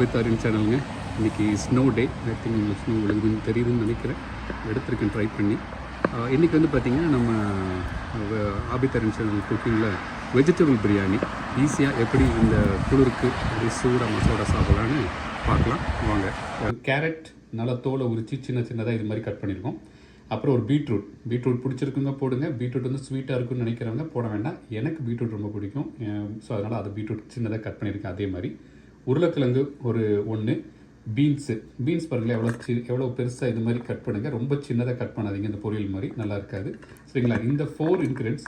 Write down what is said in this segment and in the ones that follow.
ஆபித்தாரின் சேனலுங்க இன்றைக்கி snow day I think உங்களுக்கு ஸ்னோ விழுகுதுன்னு தெரியுதுன்னு நினைக்கிறேன். எடுத்திருக்கேன் ட்ரை பண்ணி. இன்றைக்கி இன்னைக்கு வந்து பார்த்திங்கன்னா நம்ம வ- ஆபித்தாரின் சேனல் குக்கிங்கில் வெஜிடபிள் பிரியாணி ஈஸியாக எப்படி இந்த குளிருக்கு அப்படியே சூடாக மசோடா சாப்பிடலான்னு பார்க்கலாம். வாங்க. கேரட் நல்லா தோலை உரித்து சின்ன சின்னதாக இது மாதிரி கட் பண்ணியிருக்கோம் அப்புறம் ஒரு பீட்ரூட் பீட்ரூட் பிடிச்சிருக்குங்க போடுங்க. பீட்ரூட் வந்து ஸ்வீட்டாக இருக்குன்னு நினைக்கிறவங்க போட வேண்டாம். எனக்கு பீட்ரூட் ரொம்ப பிடிக்கும். ஸோ அதனால் அதை பீட்ரூட் சின்னதாக கட் பண்ணியிருக்கேன் அதே மாதிரி. உருளைக்கிழங்கு ஒரு ஒன்று பீன்ஸு பீன்ஸ் பாருங்களேன் எவ்வளோ சி எவ்வளோ பெருசாக இது மாதிரி கட் பண்ணுங்கள் ரொம்ப சின்னதாக கட் பண்ணாதீங்க இந்த பொரியல் மாதிரி. நல்லா இருக்காது. சரிங்களா? இந்த ஃபோர் இன்க்ரீடியன்ஸ்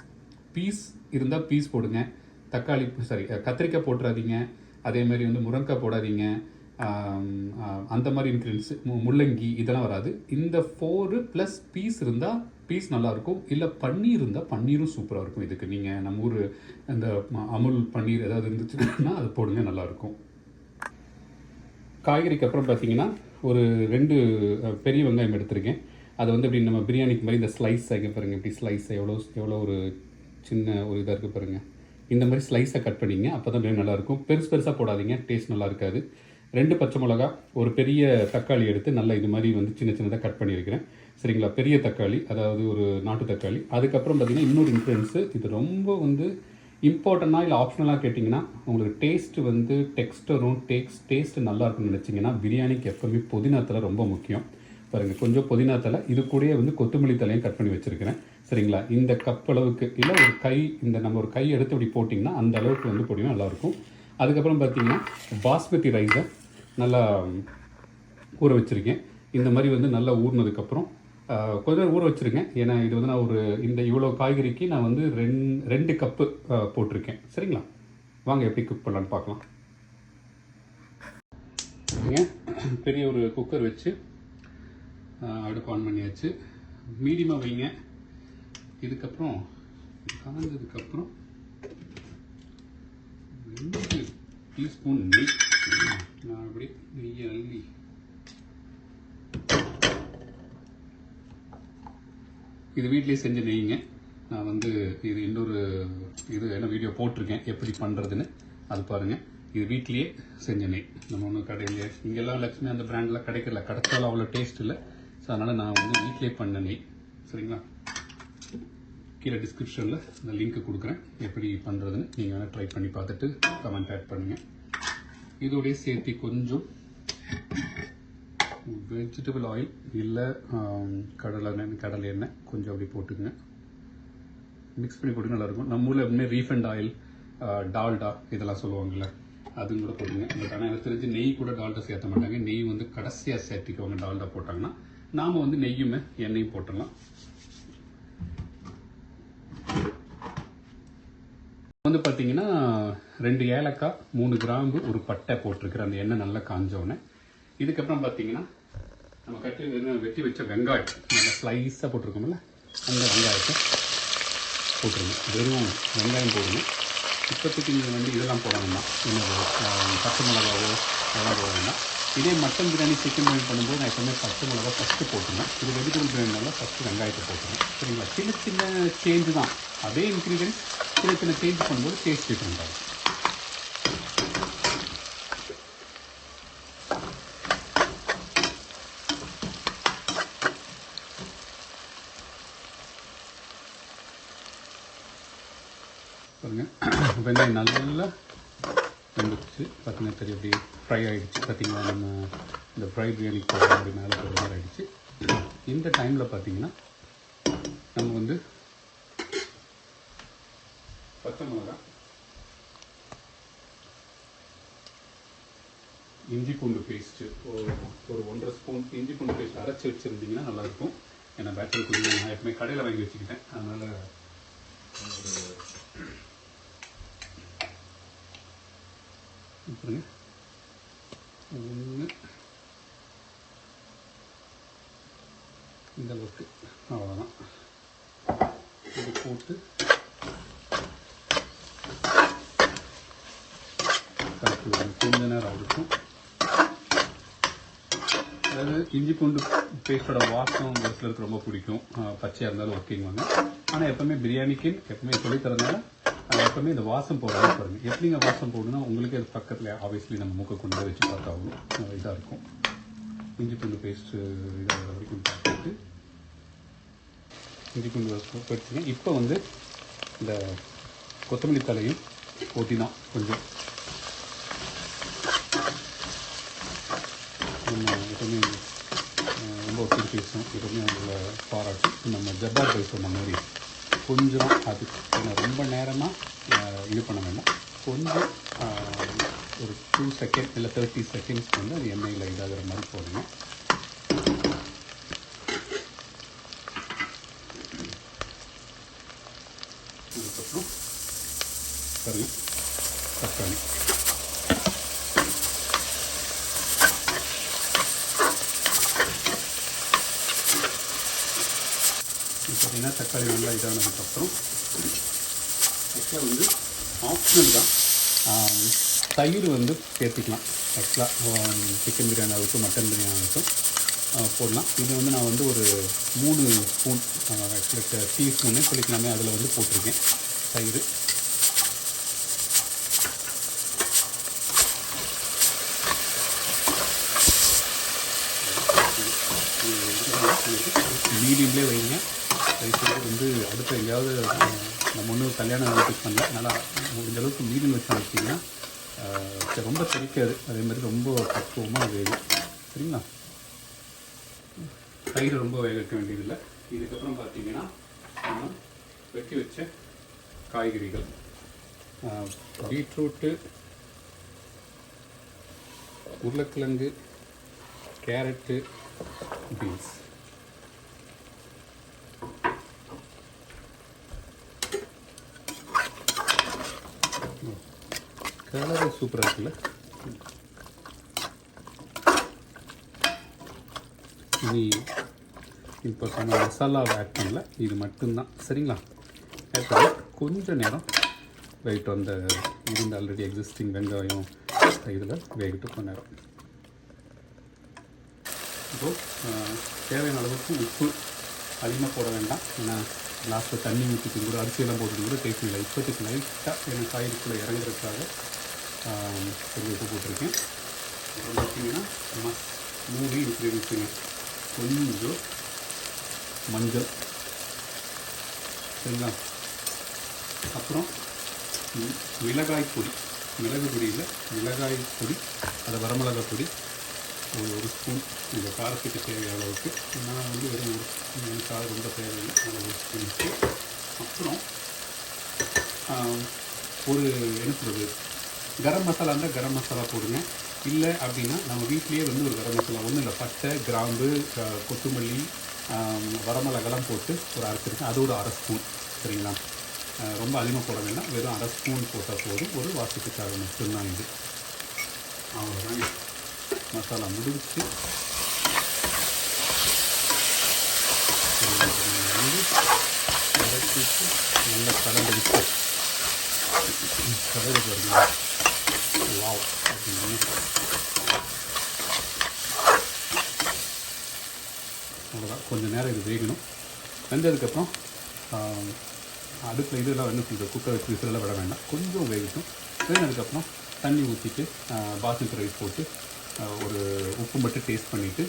பீஸ் இருந்தால் பீஸ் போடுங்க. தக்காளி சாரி கத்திரிக்காய் போட்டுறாதீங்க. அதே மாதிரி வந்து முருங்கைக்காய் போடாதீங்க. அந்த மாதிரி இன்க்ரீடியன்ஸ் முள்ளங்கி இதெல்லாம் வராது. இந்த ஃபோரு ப்ளஸ் பீஸ் இருந்தால் பீஸ் நல்லாயிருக்கும் இல்லை பன்னீர் இருந்தால் பன்னீரும் சூப்பராக இருக்கும். இதுக்கு நீங்கள் நம்ம ஊர் இந்த அமுல் பன்னீர் ஏதாவது இருந்துச்சுன்னா அது போடுங்க நல்லாயிருக்கும் காய்கறிக்கு அப்புறம் பார்த்தீங்கன்னா ஒரு ரெண்டு பெரிய வெங்காயம் எடுத்திருக்கேன். அது வந்து இப்படி நம்ம பிரியாணிக்கு மாதிரி இந்த ஸ்லைஸ் ஆகி பாருங்கள் இப்படி ஸ்லைஸ் எவ்வளோ எவ்வளோ ஒரு சின்ன ஒரு இதாக இருக்குது பாருங்கள் இந்த மாதிரி ஸ்லைஸாக கட் பண்ணிங்க. அப்போ தான் பிரியாணி நல்லாயிருக்கும். பெருசு பெருசாக போடாதீங்க. டேஸ்ட் நல்லா இருக்காது ரெண்டு பச்சை மிளகா ஒரு பெரிய தக்காளி எடுத்து நல்லா இது மாதிரி வந்து சின்ன சின்னதாக கட் பண்ணியிருக்கிறேன். சரிங்களா? பெரிய தக்காளி அதாவது ஒரு நாட்டு தக்காளி. அதுக்கப்புறம் பார்த்தீங்கன்னா இன்னொரு இன்ஃப்ளூயன்ஸு இது ரொம்ப வந்து இம்பார்ட்டண்ட்டாக இல்லை ஆப்ஷனலாக கேட்டிங்கன்னா உங்களுக்கு டேஸ்ட் வந்து டெக்ஸ்டரும் டேக்ஸ் டேஸ்ட் நல்லா இருக்கும்னு நினச்சிங்கன்னா பிரியாணிக்கு எப்போவுமே புதினா தலை ரொம்ப முக்கியம். பாருங்கள் கொஞ்சம் புதினா தலை இது கூடயே வந்து கொத்தமல்லி தலையும் கட் பண்ணி வச்சுருக்கிறேன். சரிங்களா? இந்த கப் அளவுக்கு இல்லை ஒரு கை இந்த நம்ம ஒரு கை எடுத்து இப்படி போட்டிங்கன்னா அந்த அளவுக்கு வந்து போட்டிங்கன்னா நல்லாயிருக்கும். அதுக்கப்புறம் பார்த்தீங்கன்னா பாஸ்மதி ரைஸை நல்லா ஊற வச்சுருக்கேன். இந்த மாதிரி வந்து நல்லா ஊறினதுக்கப்புறம் கொஞ்சம் கொஞ்ச நேரம் ஊற வச்சுருங்க. ஏன்னா இது வந்து நான் ஒரு இந்த இவ்வளோ காய்கறிக்கு நான் வந்து ரெண் ரெண்டு கப்பு போட்டிருக்கேன். சரிங்களா? வாங்க எப்படி குக் பண்ணலான்னு பார்க்கலாம். சரிங்க. பெரிய ஒரு குக்கர் வச்சு அடுப்பு ஆன் பண்ணியாச்சு. மீடியமாக வைங்க. இதுக்கப்புறம் காஞ்சதுக்கப்புறம் ரெண்டு டீஸ்பூன் நெய். நான் அப்படி நெய்யை அள்ளி இது வீட்லேயே செஞ்சு நெய்ங்க நான் வந்து இது இன்னொரு இது என்ன வீடியோ போட்டிருக்கேன். எப்படி பண்ணுறதுன்னு அது பாருங்கள் இது வீட்லேயே செஞ்ச நெய் நம்ம ஒன்றும் கடையிலே இங்கெல்லாம் லக்ஷ்மி அந்த பிராண்ட்லாம் கிடைக்கல. கிடைச்சாலும் அவ்வளோ டேஸ்ட் இல்லை. ஸோ அதனால் நான் வந்து வீட்லேயே பண்ண நெய் சரிங்களா? கீழே டிஸ்கிரிப்ஷனில் இந்த லிங்க்கு கொடுக்குறேன். எப்படி பண்ணுறதுன்னு நீங்கள் வேணால் ட்ரை பண்ணி பார்த்துட்டு கமெண்ட் ஆட் பண்ணுங்கள் இதோடய சேர்த்து கொஞ்சம் வெஜிடபிள் ஆயில் இல்லை கடலை எண்ணெய் கடலை எண்ணெய் கொஞ்சம் அப்படி போட்டுக்கங்க. மிக்ஸ் பண்ணி போட்டு நல்லாயிருக்கும். நம்ம ஊரில் எப்பவுமே ரீஃபண்ட் ஆயில் டால்டா இதெல்லாம் சொல்லுவாங்கள்ல அதுவும் கூட போடுங்க பட் ஆனால் எனக்கு தெரிஞ்சு நெய் கூட டால்டா சேர்த்த மாட்டாங்க. நெய் வந்து கடைசியாக சேர்த்துக்குவாங்க டால்டா போட்டாங்கன்னா. நாம் வந்து நெய்யுமே எண்ணெயும் போட்டுடலாம். வந்து பார்த்தீங்கன்னா ரெண்டு ஏலக்காய் மூணு கிராம்பு ஒரு பட்டை போட்டிருக்கிற அந்த எண்ணெய் நல்லா காஞ்சோடனே இதுக்கப்புறம் பார்த்தீங்கன்னா நம்ம கட்டி வெட்டி வச்ச வெங்காயம் நல்லா ஸ்லைஸாக போட்டிருக்கோம்ல அந்த வெங்காயத்தை போட்டுருங்க. வெறும் வெங்காயம் போடுங்க. இப்போத்துக்கு நீங்கள் வந்து இதெல்லாம் போட வேண்டாம். என்னது பச்சை மிளகாவோ அதெல்லாம் போட வேண்டாம். இதே மட்டன் பிரியாணி சிக்கன் பிரியாணி பண்ணும்போது நான் எப்போவுமே பச்சை மிளகா ஃபஸ்ட்டு போட்டுருவேன். இது வெஜிடபிள் பிரியாணினால ஃபஸ்ட்டு வெங்காயத்தை போட்டுருவேன். சரிங்களா? சின்ன சின்ன சேஞ்சு தான். அதே இன்க்ரீடியன்ஸ் சின்ன சின்ன சேஞ்ச் பண்ணும்போது டேஸ்ட் டிஃப்ரெண்ட் ஆகும். வெங்காயம் நல்லா வெந்துச்சு பார்த்தீங்கன்னா தெரியும் அப்படியே ஃப்ரை ஆகிடுச்சு பார்த்திங்கன்னா நம்ம இந்த ஃப்ரை பிரியாணி போடுற மாதிரி மேலே போகிற மாதிரி ஆகிடுச்சு இந்த டைமில் பார்த்தீங்கன்னா நம்ம வந்து பச்சை மிளகா இஞ்சி பூண்டு பேஸ்ட்டு ஒரு ஒரு ஒன்றரை ஸ்பூன் இஞ்சி பூண்டு பேஸ்ட் அரைச்சி வச்சுருந்தீங்கன்னா நல்லாயிருக்கும் ஏன்னா பேச்சல் குடிங்க நான் எப்பவுமே கடையில் வாங்கி வச்சுக்கிட்டேன். அதனால் ஒன்று இந்த அளவுக்கு அவ்வளோதான் இது போட்டு. கொஞ்ச நேரம் இருக்கும் அதாவது இஞ்சி பூண்டு பேஸ்டோட வாசம் ஒரு சிலருக்கு ரொம்ப பிடிக்கும். பச்சையாக இருந்தாலும் ஓகேங்க ஆனால் எப்பவுமே பிரியாணிக்கு எப்பவுமே சொல்லித்தரதுனால தரதுனால எப்பவுமே இந்த வாசம் போடாமல் பாருங்க. எப்படிங்க வாசம் போடணும்னா உங்களுக்கு அது பக்கத்தில் ஆப்வியஸ்லி நம்ம மூக்கை கொண்டு வச்சு பார்த்தாவும் இதாக இருக்கும். இஞ்சி பூண்டு பேஸ்ட்டு இதாக வரைக்கும் பார்த்துட்டு இஞ்சி பூண்டு வச்சுங்க இப்போ வந்து இந்த கொத்தமல்லி தலையும் புதினா கொஞ்சம் நம்ம எப்பவுமே ரொம்ப ஒத்துக்கு பேசும் எப்பவுமே அவங்கள பாராட்டி நம்ம ஜப்பார் பேசுகிற மாதிரி கொஞ்சம் அது ரொம்ப நேரமாக இது பண்ண வேண்டாம். கொஞ்சம் ஒரு டூ செகண்ட் இல்லை தேர்ட்டி செகண்ட்ஸ் வந்து அது எண்ணெயில் இதாகிற மாதிரி போடுங்க. அதுக்கப்புறம் கறி தக்காளி இப்போ பார்த்தீங்கன்னா தக்காளி நல்லா இதானதுக்கப்புறம் ஆக்சுவலாக வந்து ஆப்ஷனல் தான். தயிர் வந்து சேர்த்துக்கலாம். ஆக்சுவலாக சிக்கன் பிரியாணி ஆகட்டும் மட்டன் பிரியாணி ஆகட்டும் போடலாம். இது வந்து நான் வந்து ஒரு மூணு ஸ்பூன் ஆக்சுவலாக டீ ஸ்பூனே சொல்லிக்கலாமே அதில் வந்து போட்டிருக்கேன். தயிர். மீடியம்லேயே வைங்க. தயவுசெய்து வந்து அடுத்த எங்கேயாவது நம்ம ஒன்றும் கல்யாணம் வீட்டுக்கு பண்ணல அதனால் முடிஞ்ச அளவுக்கு மீடியம் வச்சு வச்சிங்கன்னா ரொம்ப தெரிக்காது. அதே மாதிரி ரொம்ப பக்குவமாக வேகும் சரிங்களா? தயிர் ரொம்ப வேக வைக்க வேண்டியதில்லை. இதுக்கப்புறம் பார்த்தீங்கன்னா நம்ம வெட்டி வச்ச காய்கறிகள். பீட்ரூட்டு உருளைக்கிழங்கு கேரட்டு பீன்ஸ். கலரு சூப்பராக இருக்குல்ல? இனி இப்போ சொன்ன மசாலாவை ஆட் பண்ணல. இது மட்டும்தான். சரிங்களா? ஆட் பண்ணி கொஞ்ச நேரம் வெயிட் அந்த இருந்த ஆல்ரெடி எக்ஸிஸ்டிங் வெங்காயம் இதில் வேகிட்டு கொஞ்ச நேரம். இப்போது தேவையான அளவுக்கு உப்பு அதிகமாக போட வேண்டாம். ஏன்னா லாஸ்ட்டில் தண்ணி ஊற்றிக்கும் கூட அரிசியெல்லாம் போட்டுக்கும் கூட டேஸ்ட் இல்லை. இப்போதைக்கு லைட்டாக எனக்கு காய்கறிக்குள்ளே இறங்குறதுக்காக கொஞ்சம் போட்டிருக்கேன். அப்புறம் பார்த்தீங்கன்னா மஸ் மூவி இன்க்ரீடியன்ஸுங்க கொஞ்சம் மஞ்சள். சரிங்களா? அப்புறம் மிளகாய் பொடி. மிளகு பொடியில் மிளகாய் பொடி அதை வரமிளகாய் பொடி ஒரு ஒரு ஸ்பூன் இந்த காரத்துக்கு தேவையான அளவுக்கு. நான் வந்து வெறும் ஒரு ஸ்பூன் காரம் ரொம்ப தேவையில்லை. ஒரு ஸ்பூன் அப்புறம் ஒரு என்ன சொல்கிறது கரம் மசாலா இருந்தால் கரம் மசாலா போடுங்க. இல்லை அப்படின்னா நம்ம வீட்லேயே வந்து ஒரு கரம் மசாலா ஒன்றும் இல்லை. பட்டை கிராம்பு கொத்தமல்லி வரமிளகெல்லாம் போட்டு ஒரு அரைச்சிருக்கேன் அது ஒரு அரை ஸ்பூன். சரிங்களா? ரொம்ப அதிகமாக போட வேண்டாம். வெறும் அரை ஸ்பூன் போட்டால் போதும். ஒரு வாசத்துக்காக மட்டும்தான் இது. அவ்வளோதாங்க மசாலா முடிச்சு வந்து கலந்து பாருங்கள் கலந்துட்டு கலரு பாருங்க அவ்வளோதான் கொஞ்சம் நேரம் இது வேகணும். வெந்ததுக்கப்புறம் அடுப்பில் இதெல்லாம் என்ன கொஞ்சம் குக்கர் வச்சு விசிலெல்லாம் விட வேண்டாம். கொஞ்சம் வேகட்டும். வேகினதுக்கப்புறம் தண்ணி ஊற்றிட்டு பாஸ்மதி ரைஸ் போட்டு ஒரு உப்பு மட்டும் டேஸ்ட் பண்ணிவிட்டு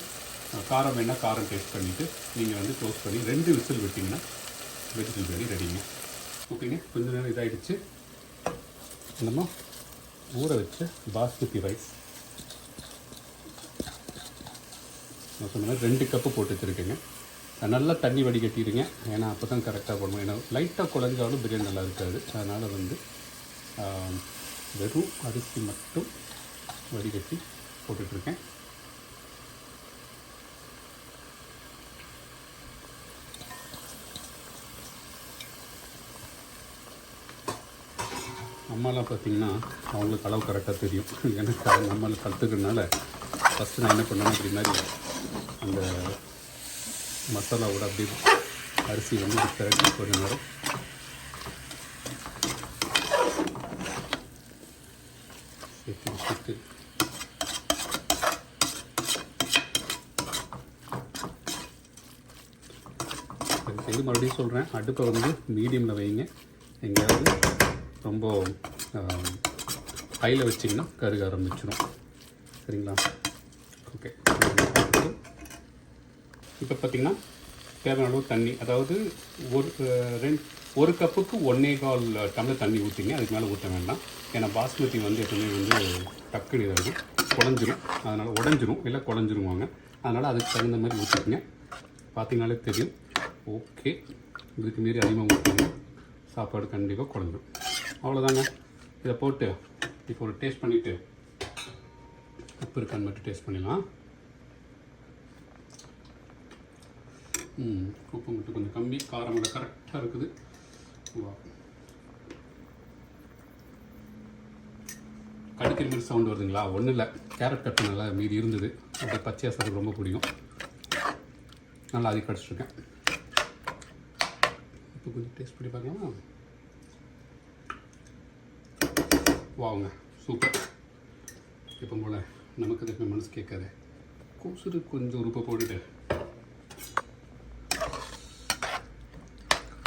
காரம் வேணால் காரம் டேஸ்ட் பண்ணிவிட்டு நீங்கள் வந்து க்ளோஸ் பண்ணி ரெண்டு விசில் விட்டிங்கன்னா வெஜிடபிள் பிரியாணி ரெடிங்க ஓகேங்க கொஞ்சம் நேரம் இதாகிடுச்சு நம்ம ஊற வச்ச பாஸ்மதி ரைஸ் நான் சொன்ன ரெண்டு கப்பு போட்டு வச்சுருக்கேங்க. நல்லா தண்ணி வடிகட்டிடுங்க. ஏன்னா அப்போ தான் கரெக்டாக போடணும். ஏன்னா லைட்டாக குழஞ்சாலும் பிரியாணி நல்லா இருக்காது. அதனால் வந்து வெறும் அரிசி மட்டும் வடிகட்டி போட்டுட்ருக்கேன். அம்மாலாம் பார்த்தீங்கன்னா அவங்களுக்கு அளவு கரெக்டாக தெரியும். எனக்கு அவங்க அம்மாவில் கற்றுக்கிறதுனால ஃபஸ்ட்டு நான் என்ன பண்ணேன் அப்படி மாதிரி அந்த மசாலாவோட அப்படியே அரிசி வந்து கரெக்டாக திரட்டி கொஞ்ச நேரம் சேர்த்து வச்சுட்டு மறுபடியும் சொல்கிறேன் அடுப்பை வந்து மீடியமில் வைங்க. எங்கேயாவது ரொம்ப ஹையில் வச்சிங்கன்னா கருக ஆரம்பிச்சிடும் சரிங்களா? ஓகே. இப்போ பார்த்தீங்கன்னா தேவையான அளவு தண்ணி அதாவது ஒரு ரெண்டு ஒரு கப்புக்கு ஒன்னே கால் டம்ளர் தண்ணி ஊற்றிங்க அதுக்கு மேலே ஊற்ற வேண்டாம். ஏன்னா பாஸ்மதி வந்து எப்பவுமே வந்து டக்குனு இதாகும் குழஞ்சிரும். அதனால் உடஞ்சிரும். இல்லை குழஞ்சிருவாங்க. அதனால் அதுக்கு தகுந்த மாதிரி ஊற்றிக்கிங்க பார்த்தீங்கனாலே தெரியும். ஓகே. இதுக்கு மீறி அதிகமாக ஊற்றிங்க சாப்பாடு கண்டிப்பாக குழஞ்சிரும். அவ்வளோதாங்க இதை போட்டு இப்போ ஒரு டேஸ்ட் பண்ணிவிட்டு உப்பு இருக்கான்னு மட்டும் டேஸ்ட் பண்ணிடலாம். ம் உப்பு மட்டும் கொஞ்சம் கம்மி. காரம் கூட கரெக்டாக இருக்குது. வா. கடுக்கிற மாதிரி சவுண்ட் வருதுங்களா? ஒன்றும் இல்லை. கேரட் கட் நல்லா மீதி இருந்தது. அப்படி பச்சையாக சாப்பிட ரொம்ப பிடிக்கும். நல்லா அதிக கடிச்சிருக்கேன் இப்போ கொஞ்சம் டேஸ்ட் பண்ணி பார்க்கலாமா? வாங்க சூப்பர் இப்போ போல் நமக்கு அதுக்கு மனசு கேட்காது. கொசுறு கொஞ்சம் உருப்பை போட்டுட்டு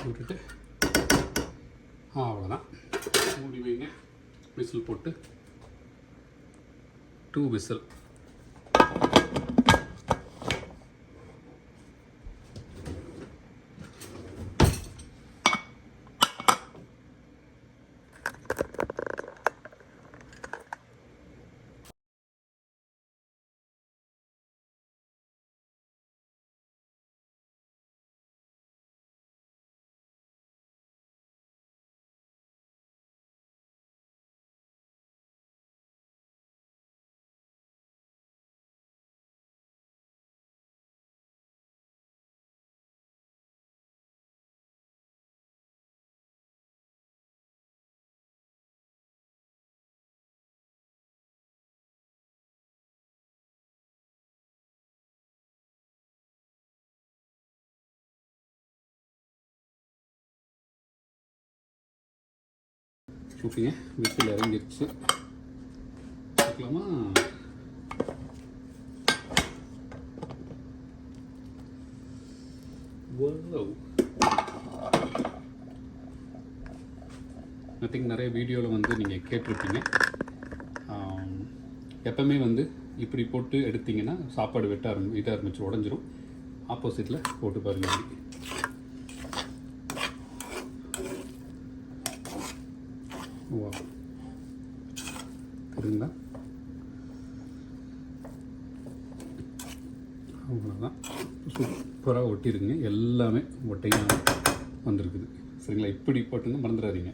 போட்டுட்டு ஆ அவ்வளோதான் மூடி வைங்க. விசில் போட்டு டூ விசில். ஓகேங்க விசில் இறங்கிருச்சு. பார்க்கலாமா? நத்திங் நிறைய வீடியோவில் வந்து நீங்கள் கேட்டிருப்பீங்க. எப்போவுமே எப்பவுமே வந்து இப்படி போட்டு எடுத்தீங்கன்னா சாப்பாடு வெட்ட ஆரம்பி இதாக ஆரம்பிச்சு உடஞ்சிரும். ஆப்போசிட்டில் போட்டு பாருங்கள் வா தெரியுங்களா அவ்வளோதான் சூப்பராக ஒட்டியிருக்குங்க எல்லாமே ஒட்டையாக வந்திருக்குது. சரிங்களா? இப்படி போட்டுங்க மறந்துடாதீங்க.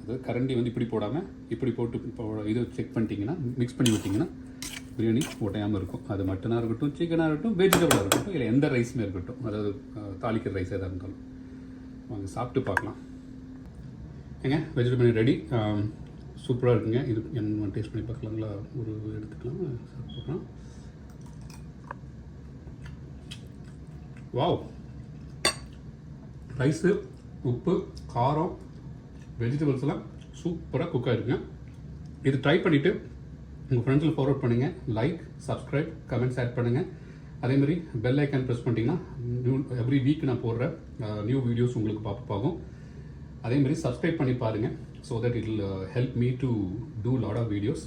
அதாவது கரண்டி வந்து இப்படி போடாமல் இப்படி போட்டு போட இதை செக் பண்ணிட்டீங்கன்னா மிக்ஸ் பண்ணி விட்டிங்கன்னா பிரியாணி ஒட்டையாமல் இருக்கும். அது மட்டனாக இருக்கட்டும் சிக்கனாக இருக்கட்டும் வெஜிடபிளாக இருக்கட்டும் இல்லை எந்த ரைஸுமே இருக்கட்டும். அதாவது தாளிக்கிற ரைஸ் எதாக இருந்தாலும். வாங்க சாப்பிட்டு பார்க்கலாம். ஏங்க வெஜிடபிள் ரெடி சூப்பராக இருக்குங்க. இது என்ன டேஸ்ட் பண்ணி பார்க்கலாங்களா? ஒரு எடுத்துக்கலாம். சாப்பிட்றோம் வாவ். ரைஸு உப்பு காரம் வெஜிடபிள்ஸ் எல்லாம் சூப்பராக குக் ஆகிருக்குங்க இது ட்ரை பண்ணிவிட்டு உங்கள் ஃப்ரெண்ட்ஸில் ஃபார்வர்ட் பண்ணுங்கள் லைக் சப்ஸ்கிரைப் கமெண்ட்ஸ் ஆட் பண்ணுங்கள் அதேமாதிரி பெல் ஐக்கான் ப்ரெஸ் பண்ணிட்டீங்கன்னா நியூ எவ்ரி வீக் நான் போடுற நியூ வீடியோஸ் உங்களுக்கு பார்ப்பாகும் ஆகும் அதே மாதிரி சப்ஸ்கிரைப் பண்ணி பாருங்கள் so that it'll help me to do lot of videos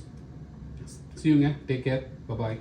சியூங்க take care bye bye